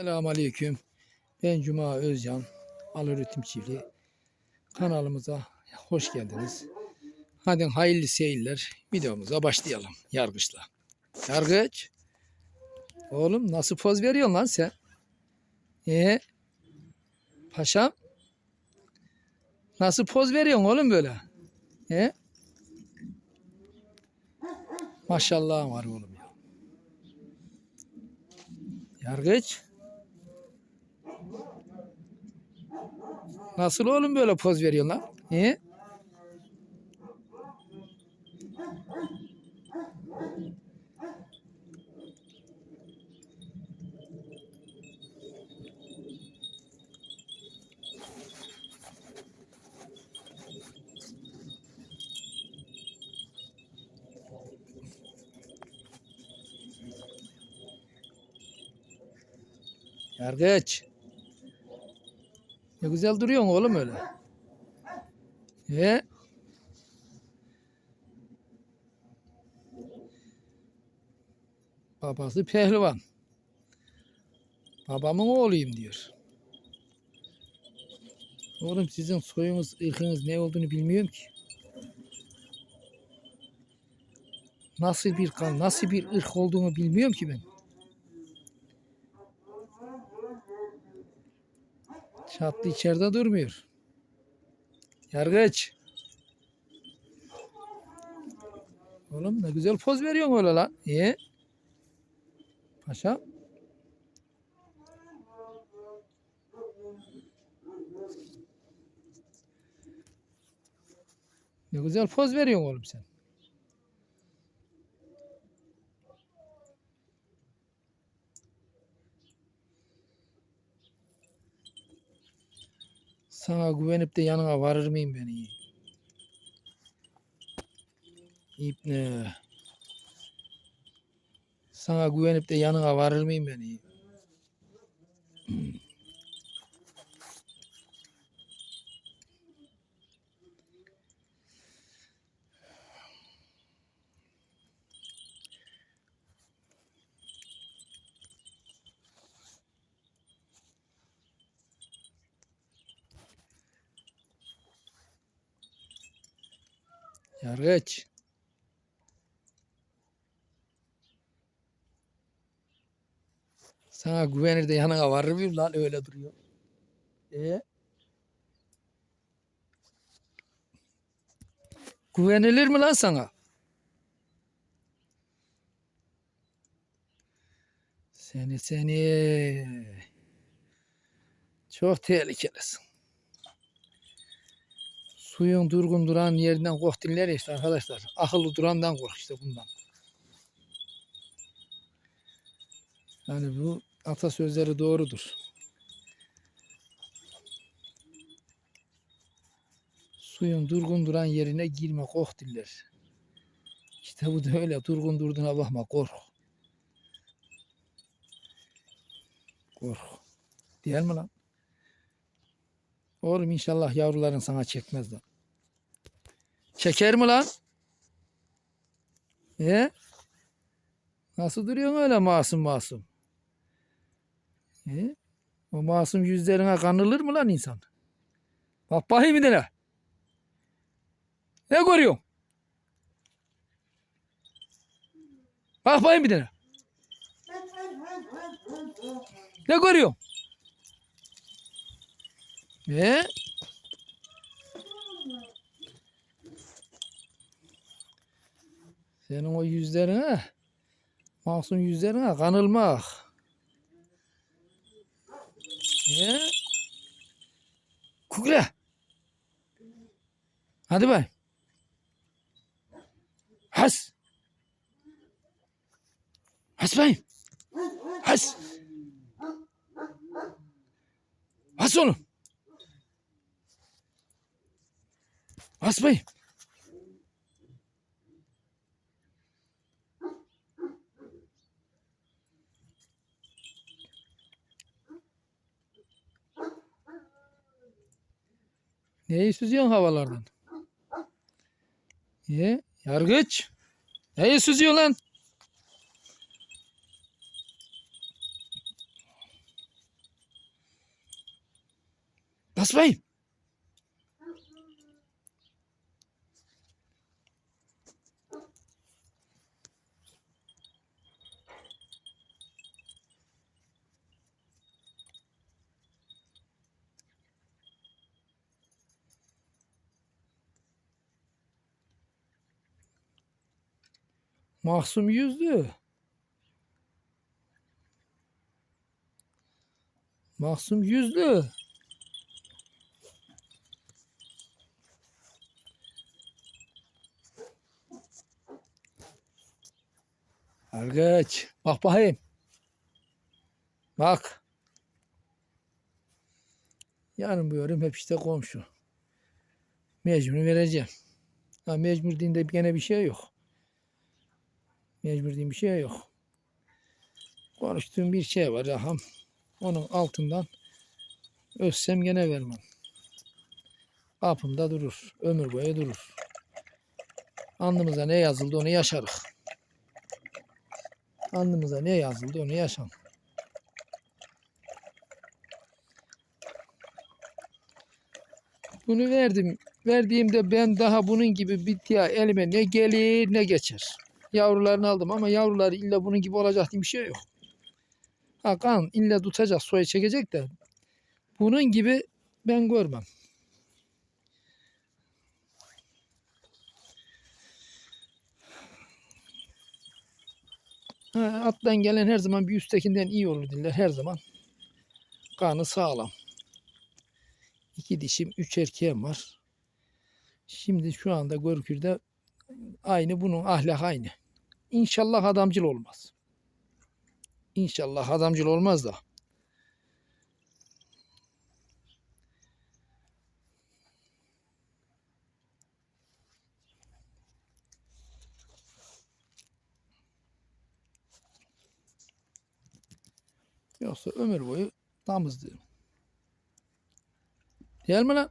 Selamun Aleyküm. Ben Cuma Özcan. Al Üretim Çiftliği. Kanalımıza hoş geldiniz. Hadi hayırlı seyirler. Videomuza başlayalım. Yargıçla. Yargıç. Oğlum nasıl poz veriyorsun lan sen? Ee, paşam. Nasıl poz veriyorsun oğlum böyle? Ee? Maşallah var oğlum ya. Yargıç. Nasıl oğlum böyle poz veriyorsun lan? He? Yargıç. Ne güzel duruyorsun oğlum öyle. He? Babası pehlivan. Babamın oğluyum diyor. Oğlum sizin soyunuz, ırkınız ne olduğunu bilmiyorum ki. Nasıl bir kan, nasıl bir ırk olduğunu bilmiyorum ki ben. Çatlı içeride durmuyor. Yargıç. Oğlum ne güzel poz veriyorsun öyle lan. İyi. Paşa. Ne güzel poz veriyorsun oğlum sen. Sana güvenip de yanına varır mıyım ben iyi? İbne. Sana güvenip de yanına varır mıyım ben iyi? Yargıç. Sana güvenir de yanına varır mıyım lan öyle duruyor. E? Güvenilir mi lan sana? Seni seni. Çok tehlikelisin. Suyun durgun duran yerinden kork dinler işte arkadaşlar. Akıllı durandan kork işte bundan. Yani bu atasözleri doğrudur. Suyun durgun duran yerine girme kork diller. İşte bu da öyle durgun durduğuna bakma kork. Kork. Değil mi lan? Oğlum inşallah yavruların sana çekmez lan. Çeker mi lan? E? Nasıl duruyorsun öyle masum masum? E? O masum yüzlerine kanılır mı lan insan? Bak bakayım bir tane. Ne görüyorsun? Bak bakayım bir tane. Ne görüyorsun? E? Senin o yüzlerine, masum yüzlerine kanılmak. Ne? Kukla. Hadi bay. Has. Has bayım. Has. Has oğlum. Has bayım. Neyi süzüyorsun havalardan? Niye? Yargıç. Neyi süzüyor lan? Basmayın. Mahsum yüzdü. Mahsum yüzdü. Argeç. Bak bakayım. Bak. Yarın bu yorum hep işte komşu. Mecbur vereceğim. Ha, mecbur dinde gene bir şey yok. Mecbur diyeyim bir şey yok. Konuştuğum bir şey var Raham. Onun altından ölsem gene vermem. Kapımda durur. Ömür boyu durur. Alnımıza ne yazıldı onu yaşarık. Alnımıza ne yazıldı onu yaşam. Bunu verdim. Verdiğimde ben daha bunun gibi bittiği elime ne gelir ne geçer. Yavrularını aldım ama yavruları illa bunun gibi olacak diye bir şey yok. Ha kan illa tutacak soya çekecek de bunun gibi ben görmem. Ha, attan gelen her zaman bir üsttekinden iyi olur diller her zaman. Kanı sağlam. İki dişim, üç erkeğim var. Şimdi şu anda Görkür'de aynı bunun ahlak aynı. İnşallah adamcıl olmaz. İnşallah adamcıl olmaz da. Yoksa ömür boyu damızdı. Değil mi lan?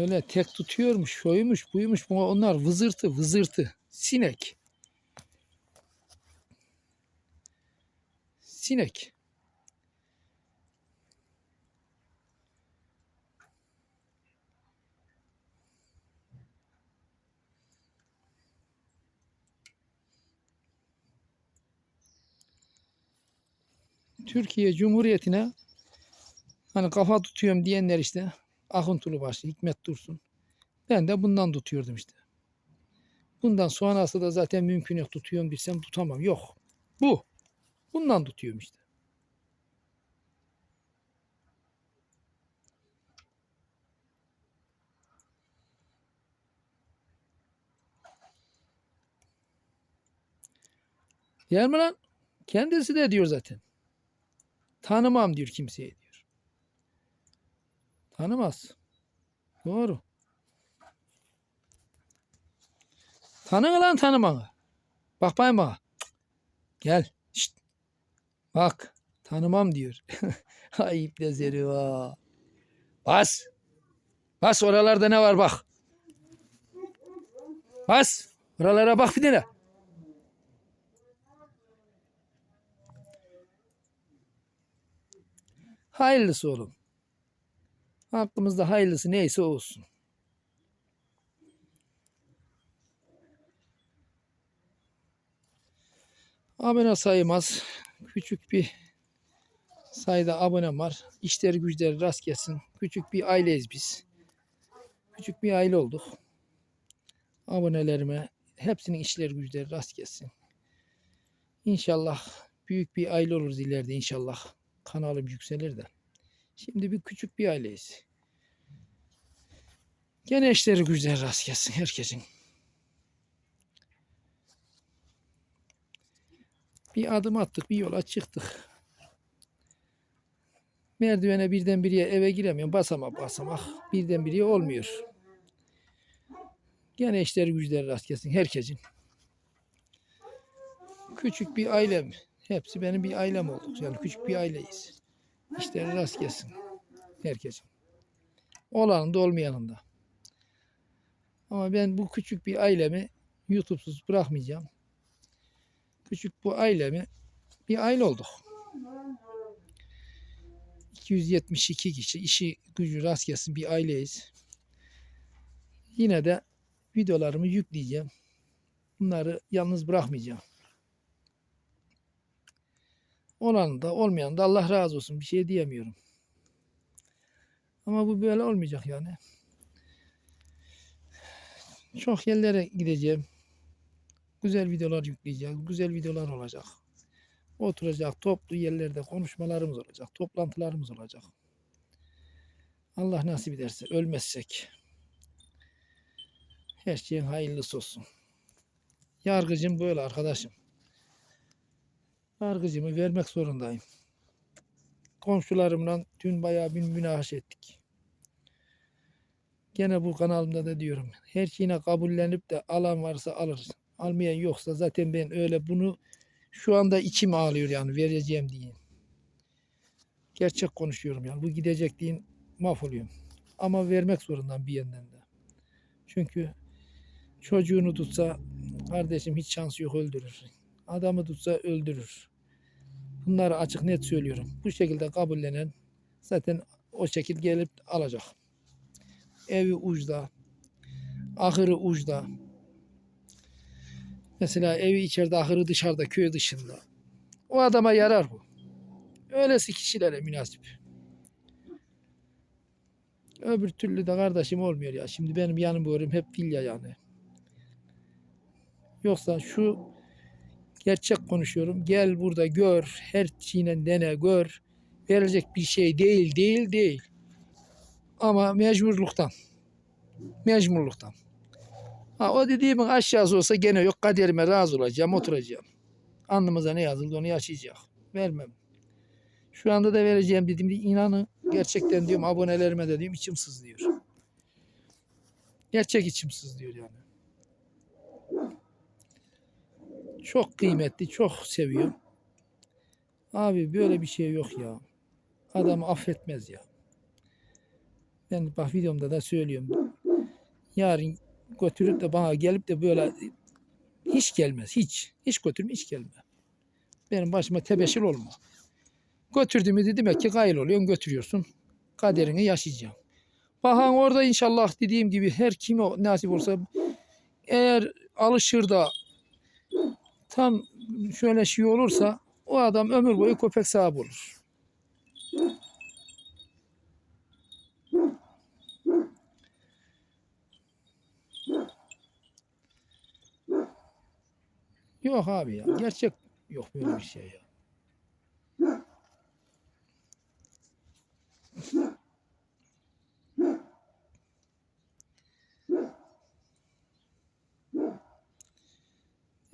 Öyle tek tutuyormuş, şoymuş, buymuş. Bu onlar vızırtı, vızırtı. Sinek. Sinek. Türkiye Cumhuriyeti'ne hani kafa tutuyorum diyenler işte Akıntılı başlı Hikmet Dursun. Ben de bundan tutuyordum işte. Bundan sonrası da zaten mümkün yok tutuyorum bilsem tutamam. Yok. Bu. Bundan tutuyorum işte. Yer mi lan? Kendisi de diyor zaten. Tanımam diyor kimseye diyor. Tanımaz. Doğru. Tanı lan tanımanı. Bak bana. Gel. Şşt. Bak. Tanımam diyor. Ayıp de zeri va. Bas. Bas oralarda ne var bak. Bas. Oralara bak bir tane. Hayırlısı oğlum. Hakkımızda hayırlısı neyse olsun. Abone sayım az. Küçük bir sayıda abonem var. İşler güçleri rast gelsin. Küçük bir aileyiz biz. Küçük bir aile olduk. Abonelerime hepsinin işleri güçleri rast gelsin. İnşallah büyük bir aile oluruz ileride inşallah. Kanalım yükselir de. Şimdi bir küçük bir aileyiz. Gene işleri güzel rast gelsin herkesin. Bir adım attık, bir yola çıktık. Merdivene birden biriye eve giremiyorum. Basama basamak birden biriye olmuyor. Gene işleri güçleri rast gelsin herkesin. Küçük bir ailem. Hepsi benim bir ailem olduk. Yani küçük bir aileyiz. İşleri rast gelsin. Herkesin. Olanın da olmayanın da. Ama ben bu küçük bir ailemi YouTube'suz bırakmayacağım. Küçük bu ailemi bir aile olduk. 272 kişi işi gücü rast gelsin bir aileyiz. Yine de videolarımı yükleyeceğim. Bunları yalnız bırakmayacağım. Olan da olmayan da Allah razı olsun. Bir şey diyemiyorum. Ama bu böyle olmayacak yani. Çok yerlere gideceğim. Güzel videolar yükleyeceğiz. Güzel videolar olacak. Oturacak toplu yerlerde konuşmalarımız olacak. Toplantılarımız olacak. Allah nasip ederse ölmezsek her şeyin hayırlısı olsun. Yargıcım böyle arkadaşım. Yargıcımı vermek zorundayım. Komşularımla dün bayağı bir münakaşa ettik. Gene bu kanalımda da diyorum. Her şeyine kabullenip de alan varsa alır. Almayan yoksa zaten ben öyle bunu şu anda içim ağlıyor yani vereceğim diye. Gerçek konuşuyorum yani. Bu gidecek diye mahvoluyorum. Ama vermek zorundayım bir yandan da. Çünkü çocuğunu tutsa kardeşim hiç şansı yok öldürür. Adamı tutsa öldürür. Bunları açık net söylüyorum. Bu şekilde kabullenen zaten o şekil gelip alacak. Evi ucda, ahırı ucda. Mesela evi içeride, ahırı dışarıda, köy dışında. O adama yarar bu. Öylesi kişilere münasip. Öbür türlü de kardeşim olmuyor ya. Şimdi benim yanım görüm hep filya yani. Yoksa şu gerçek konuşuyorum. Gel burada gör. Her şeyine dene gör. Verilecek bir şey değil, değil, değil. Ama mecburluktan. Mecburluktan. Ha, o dediğimin aşağısı olsa gene yok. Kaderime razı olacağım, oturacağım. Alnımıza ne yazıldı onu yaşayacak. Vermem. Şu anda da vereceğim dediğimde inanın gerçekten diyorum abonelerime de diyorum içim sızlıyor. Gerçek içim sızlıyor yani. Çok kıymetli, çok seviyorum. Abi böyle bir şey yok ya. Adamı affetmez ya. Ben bak videomda da söylüyorum. Yarın götürüp de bana gelip de böyle hiç gelmez. Hiç. Hiç götürme hiç gelme. Benim başıma tebeşir olma. Götürdüğümü de demek ki gayıl oluyorsun götürüyorsun. Kaderini yaşayacaksın. Bakan orada inşallah dediğim gibi her kime nasip olsa eğer alışır da tam şöyle şey olursa o adam ömür boyu köpek sahibi olur. Yok abi ya. Gerçek yok böyle bir şey ya.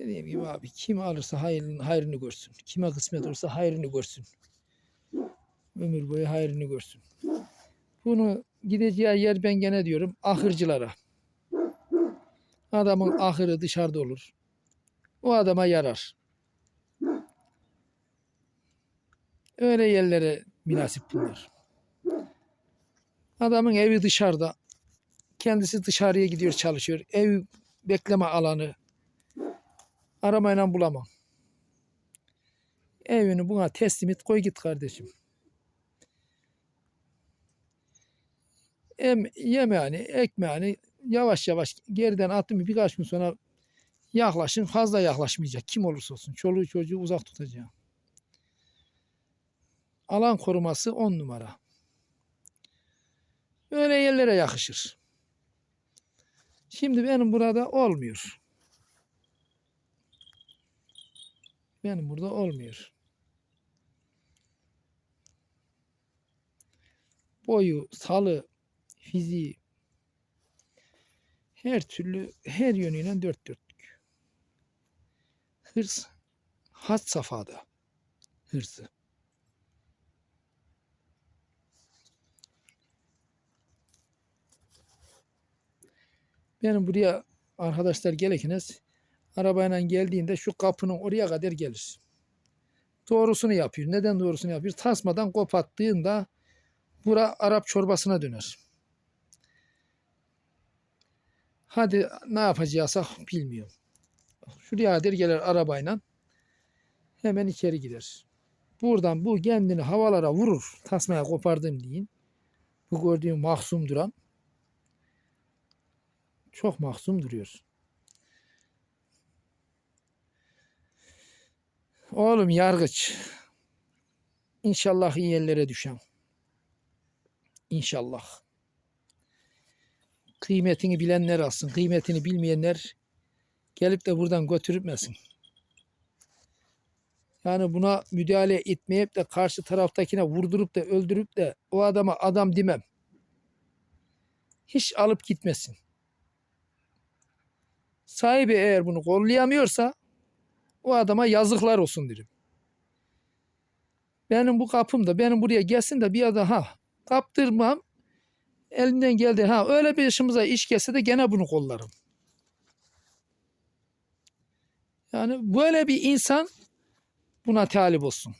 Dediğim gibi abi kim alırsa hayrını, hayrını görsün. Kime kısmet olursa hayrını görsün. Ömür boyu hayrını görsün. Bunu gideceği yer ben gene diyorum ahırcılara. Adamın ahırı dışarıda olur. O adama yarar. Öyle yerlere münasip bunlar. Adamın evi dışarıda. Kendisi dışarıya gidiyor çalışıyor. Ev bekleme alanı. Aramayla bulamam. Evini buna teslim et koy git kardeşim. Em, yemeğini, ekmeğini yavaş yavaş geriden attım birkaç gün sonra yaklaşın fazla yaklaşmayacak. Kim olursa olsun çoluğu çocuğu uzak tutacağım. Alan koruması on numara. Öyle yerlere yakışır. Şimdi benim burada olmuyor. Benim burada olmuyor. Boyu, salı, fiziği her türlü her yönüyle dört dörtlük. Hırs had safhada. Hırsı. Benim buraya arkadaşlar gelekiniz arabayla geldiğinde şu kapının oraya kadar gelir. Doğrusunu yapıyor. Neden doğrusunu yapıyor? Tasmadan kopattığında bura Arap çorbasına döner. Hadi ne yapacaksak bilmiyorum. Şuraya kadar gelir arabayla. Hemen içeri gider. Buradan bu kendini havalara vurur. Tasmaya kopardım deyin. Bu gördüğüm mahzum duran. Çok mahzum duruyor. Oğlum yargıç. İnşallah iyi yerlere düşen. İnşallah. Kıymetini bilenler alsın. Kıymetini bilmeyenler gelip de buradan götürmesin. Yani buna müdahale etmeyip de karşı taraftakine vurdurup da öldürüp de o adama adam demem. Hiç alıp gitmesin. Sahibi eğer bunu kollayamıyorsa o adama yazıklar olsun derim. Benim bu kapımda benim buraya gelsin de bir adam ha kaptırmam elinden geldi ha öyle bir işimize iş gelse de gene bunu kollarım. Yani böyle bir insan buna talip olsun.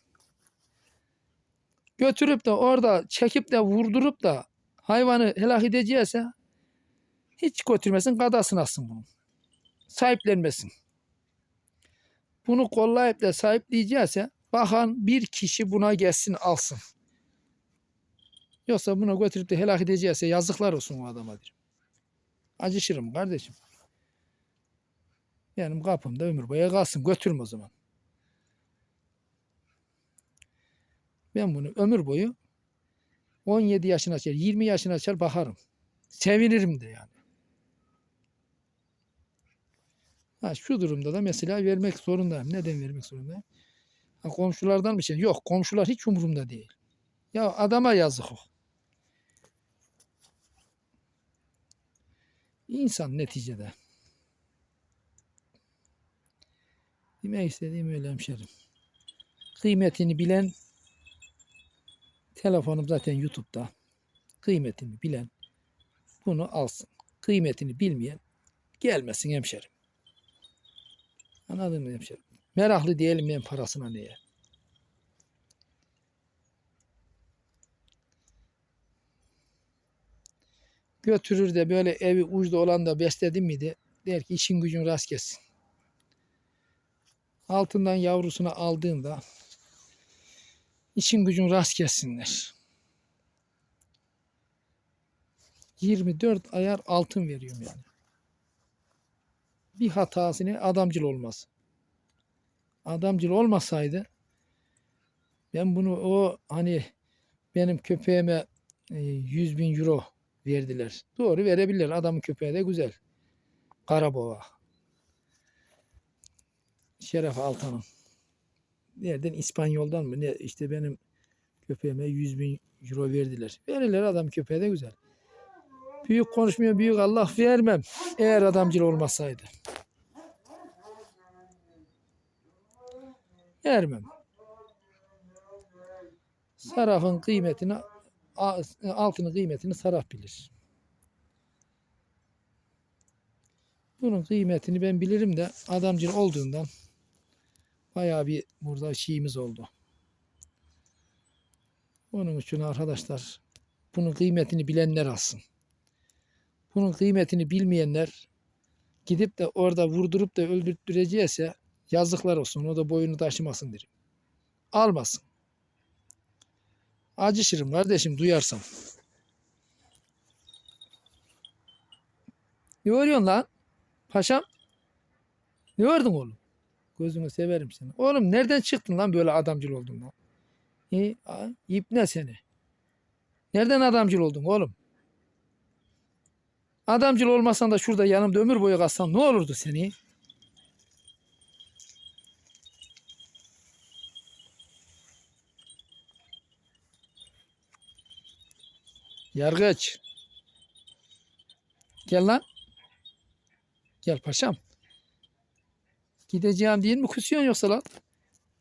Götürüp de orada çekip de vurdurup da hayvanı helak edeceğse hiç götürmesin kadasını alsın bunu. Sahiplenmesin. Bunu kollayıp da sahipleyecekse bakan bir kişi buna gelsin alsın. Yoksa buna götürüp de helak edecekse yazıklar olsun o adama derim. Acışırım kardeşim. Benim kapımda ömür boyu kalsın. Götürme o zaman. Ben bunu ömür boyu 17 yaşına açar, 20 yaşına açar bakarım. Sevinirim de yani. Ha, şu durumda da mesela vermek zorundayım. Neden vermek zorundayım? Ha, komşulardan bir şey. Yok komşular hiç umurumda değil. Ya adama yazık o. İnsan neticede. Demek istediğim öyle hemşerim. Kıymetini bilen telefonum zaten YouTube'da. Kıymetini bilen bunu alsın. Kıymetini bilmeyen gelmesin hemşerim. Anladın mı hemşerim? Meraklı diyelim ben parasına neye. Götürür de böyle evi ucda olan da besledim miydi? Der ki işin gücün rast gelsin. Altından yavrusunu aldığında işin gücün rast gelsinler. 24 ayar altın veriyorum yani. Bir hatasını adamcıl olmaz. Adamcıl olmasaydı ben bunu o hani benim köpeğime e, 100 bin euro verdiler. Doğru verebilirler. Adamın köpeği de güzel. Karabova. Şeref Altan'ın. Nereden? İspanyol'dan mı? Ne? İşte benim köpeğime 100 bin euro verdiler. Verirler adam köpeği de güzel. Büyük konuşmuyor, büyük Allah vermem. Eğer adamcıl olmasaydı. Vermem. Sarafın kıymetini, altının kıymetini saraf bilir. Bunun kıymetini ben bilirim de adamcıl olduğundan bayağı bir burada şeyimiz oldu. Onun için arkadaşlar bunun kıymetini bilenler alsın. Bunun kıymetini bilmeyenler gidip de orada vurdurup da öldürteceğse yazıklar olsun. O da boyunu taşımasın derim. Almasın. Acışırım kardeşim duyarsam. Ne örüyorsun lan? Paşam. Ne ördün oğlum? Gözünü severim seni. Oğlum nereden çıktın lan böyle adamcıl oldun lan? A- ip ne seni? Nereden adamcıl oldun oğlum? Adamcıl olmasan da şurada yanımda ömür boyu kalsan ne olurdu seni? Yargıç. Gel lan. Gel paşam. Gideceğim değil mi kusuyorsun yoksa lan?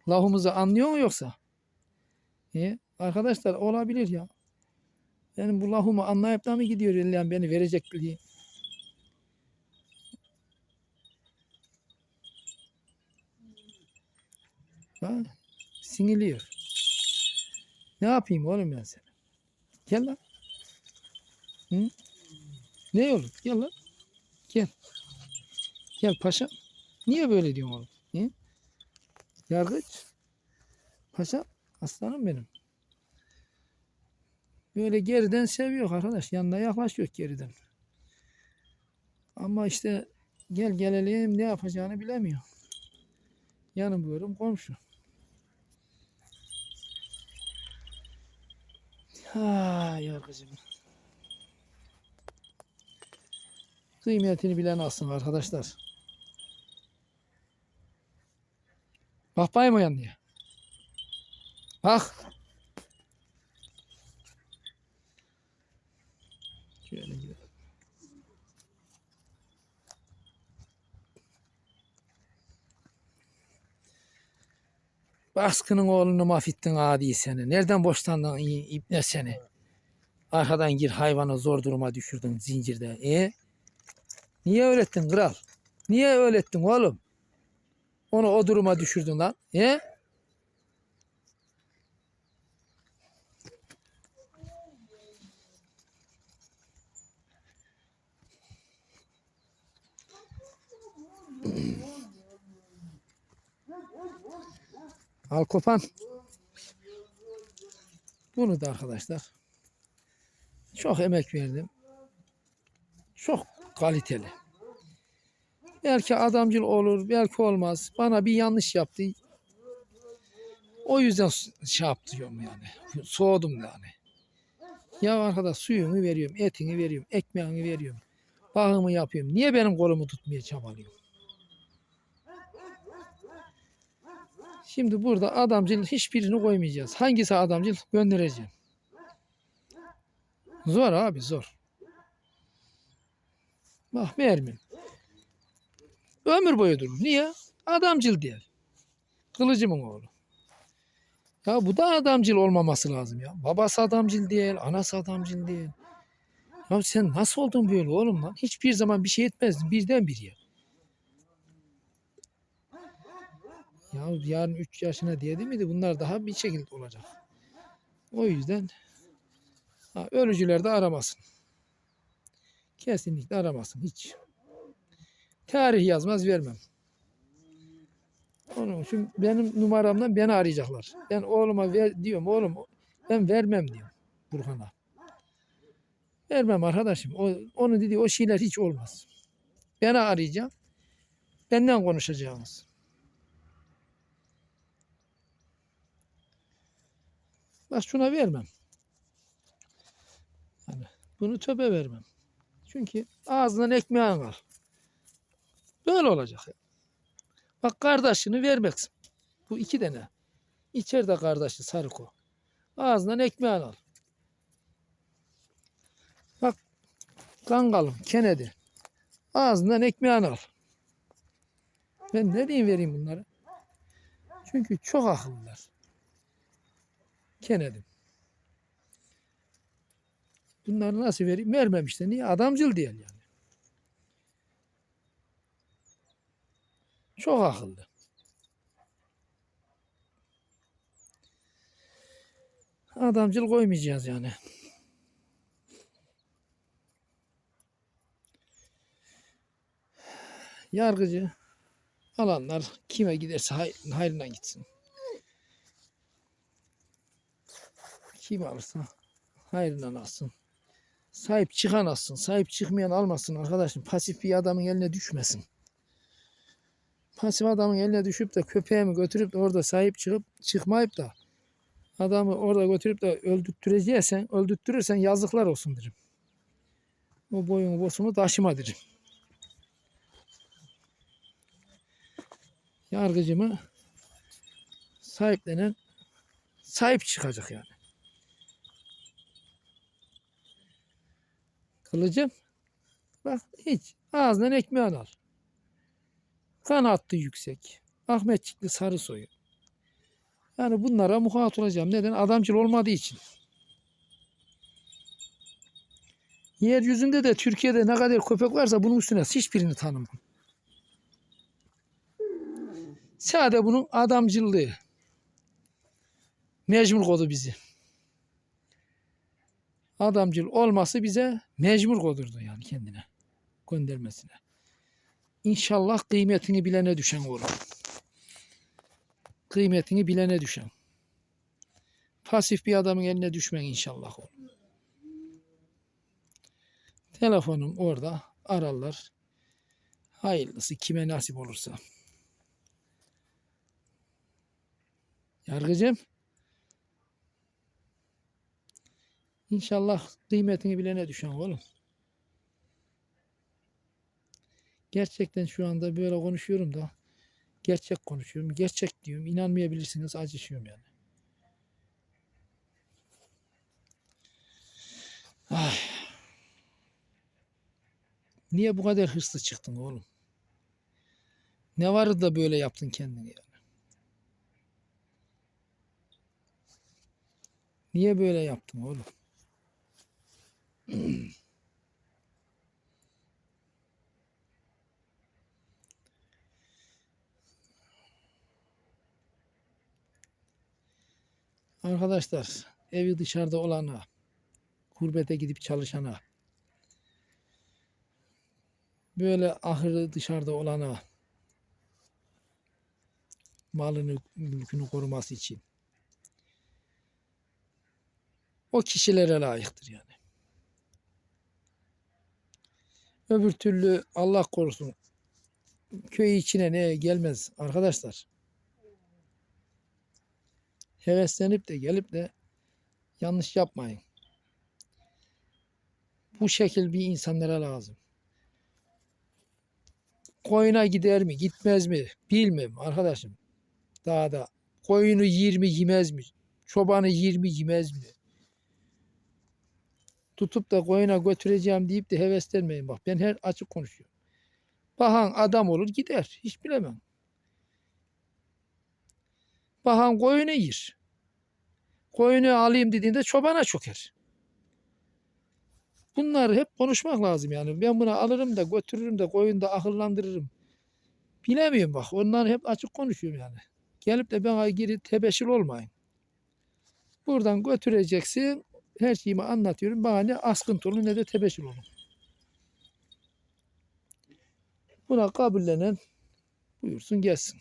Lafımızı anlıyor mu yoksa? E, arkadaşlar olabilir ya. Benim bu lafımı anlayıp da mı gidiyor yani beni verecek diye. Ha, sinirliyor. Ne yapayım oğlum ben sana? Gel lan. Hı? Ne olur? Gel lan. Gel. Gel paşa. Niye böyle diyorsun oğlum? Niye? Yargıç. Paşa. Aslanım benim. Böyle geriden seviyor arkadaş. Yanına yaklaşıyor geriden. Ama işte gel gelelim ne yapacağını bilemiyor. Yanım buyurum komşu. Ha yargıcım. Kıymetini bilen alsın arkadaşlar. Bak bayım o yanıya. Bak. Şöyle gidelim. Baskının oğlunu mahvettin adi seni. Nereden boşlandın ibne seni? Arkadan gir hayvanı zor duruma düşürdün zincirde. E? Niye öğrettin kral? Niye öğrettin oğlum? Onu o duruma düşürdün lan. E? Al kopan. Bunu da arkadaşlar çok emek verdim. Çok kaliteli. Belki adamcıl olur, belki olmaz. Bana bir yanlış yaptı. O yüzden şey yapıyorum yani. Soğudum yani. Ya arkadaş suyunu veriyorum, etini veriyorum, ekmeğini veriyorum. Bağımı yapıyorum. Niye benim kolumu tutmaya çabalıyorsun? Şimdi burada adamcıl hiçbirini koymayacağız. Hangisi adamcıl göndereceğim. Zor abi zor. Bak vermem. Ömür boyu durur. Niye? Adamcıl diye. Kılıcımın oğlu. Ya bu da adamcıl olmaması lazım ya. Babası adamcıl değil, anası adamcıl değil. Ya sen nasıl oldun böyle oğlum lan? Hiçbir zaman bir şey etmezdin birden bir ya. Ya yarın 3 yaşına diye değil miydi? Bunlar daha bir şekilde olacak. O yüzden ha, ölücüler de aramasın. Kesinlikle aramasın hiç. Tarih yazmaz vermem. Onun için benim numaramdan beni arayacaklar. Ben oğluma ver diyorum oğlum ben vermem diyorum Burhan'a. Vermem arkadaşım. O, onun dediği o şeyler hiç olmaz. Beni arayacağım. Benden konuşacağınız. Bak şuna vermem. Yani bunu töpe vermem. Çünkü ağzından ekmeğin al. Böyle olacak. Bak kardeşini vermeksin. Bu iki tane. İçeride kardeşi Sarıko. Ağzından ekmeğin al. Bak Kangalım, Kennedy. Ağzından ekmeğin al. Ben ne diyeyim vereyim bunları? Çünkü çok akıllılar. Kennedy. Bunları nasıl vereyim? Vermem işte. Niye? Adamcıl değil yani. Çok akıllı. Adamcıl koymayacağız yani. Yargıcı alanlar kime giderse hay- hayrına gitsin. Kim alırsa hayrından alsın. Sahip çıkan alsın. Sahip çıkmayan almasın arkadaşım. Pasif bir adamın eline düşmesin. Pasif adamın eline düşüp de köpeğimi götürüp de orada sahip çıkıp çıkmayıp da adamı orada götürüp de öldürtüreceksen, öldürtürürsen yazıklar olsun derim. O boyunu bosunu taşıma derim. Yargıcımı sahiplenen sahip çıkacak yani. Kılıcım bak hiç ağzından ekmeğini al. Kan hattı yüksek. Ahmetçikli sarı soyu. Yani bunlara muhat olacağım. Neden? Adamcıl olmadığı için. Yeryüzünde de Türkiye'de ne kadar köpek varsa bunun üstüne hiçbirini tanımam. Sade bunun adamcılığı. Mecbur kodu bizi. Adamcıl olması bize mecbur kodurdu yani kendine. göndermesine. İnşallah kıymetini bilene düşen oğlum. Kıymetini bilene düşen. Pasif bir adamın eline düşmen inşallah oğlum. Telefonum orada ararlar. Hayırlısı kime nasip olursa. Yargıcım. İnşallah kıymetini bilene düşen oğlum. Gerçekten şu anda böyle konuşuyorum da gerçek konuşuyorum. Gerçek diyorum. İnanmayabilirsiniz. Acışıyorum yani. Ay. Niye bu kadar hırslı çıktın oğlum? Ne vardı da böyle yaptın kendini yani? Niye böyle yaptın oğlum? Arkadaşlar evi dışarıda olana, gurbete gidip çalışana, böyle ahırı dışarıda olana, malını, mülkünü koruması için o kişilere layıktır yani. Öbür türlü Allah korusun köy içine ne gelmez arkadaşlar. Heveslenip de gelip de yanlış yapmayın. Bu şekil bir insanlara lazım. Koyuna gider mi gitmez mi bilmem arkadaşım. Daha da koyunu yer mi yemez mi? Çobanı yer mi yemez mi? Tutup da koyuna götüreceğim deyip de heveslenmeyin. Bak ben her açık konuşuyorum. Bahan adam olur gider. Hiç bilemem. Bahan koyunu yer. Koyunu alayım dediğinde çobana çöker. Bunları hep konuşmak lazım yani. Ben bunu alırım da götürürüm de koyunu da akıllandırırım. Bilemiyorum bak. Onları hep açık konuşuyorum yani. Gelip de bana geri tebeşir olmayın. Buradan götüreceksin her şeyimi anlatıyorum. Bana ne askıntı ne de tebeşir olun. Buna kabullenen buyursun gelsin.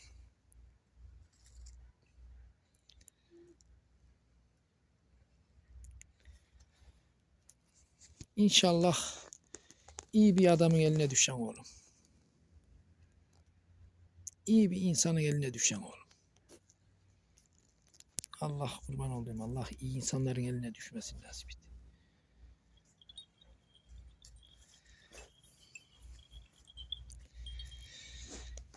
İnşallah iyi bir adamın eline düşen oğlum. İyi bir insanın eline düşen oğlum. Allah kurban olayım. Allah iyi insanların eline düşmesin nasip et.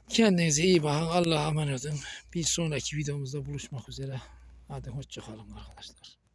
Kendinize iyi bakın. Allah'a emanet olun. Bir sonraki videomuzda buluşmak üzere. Hadi hoşça kalın arkadaşlar.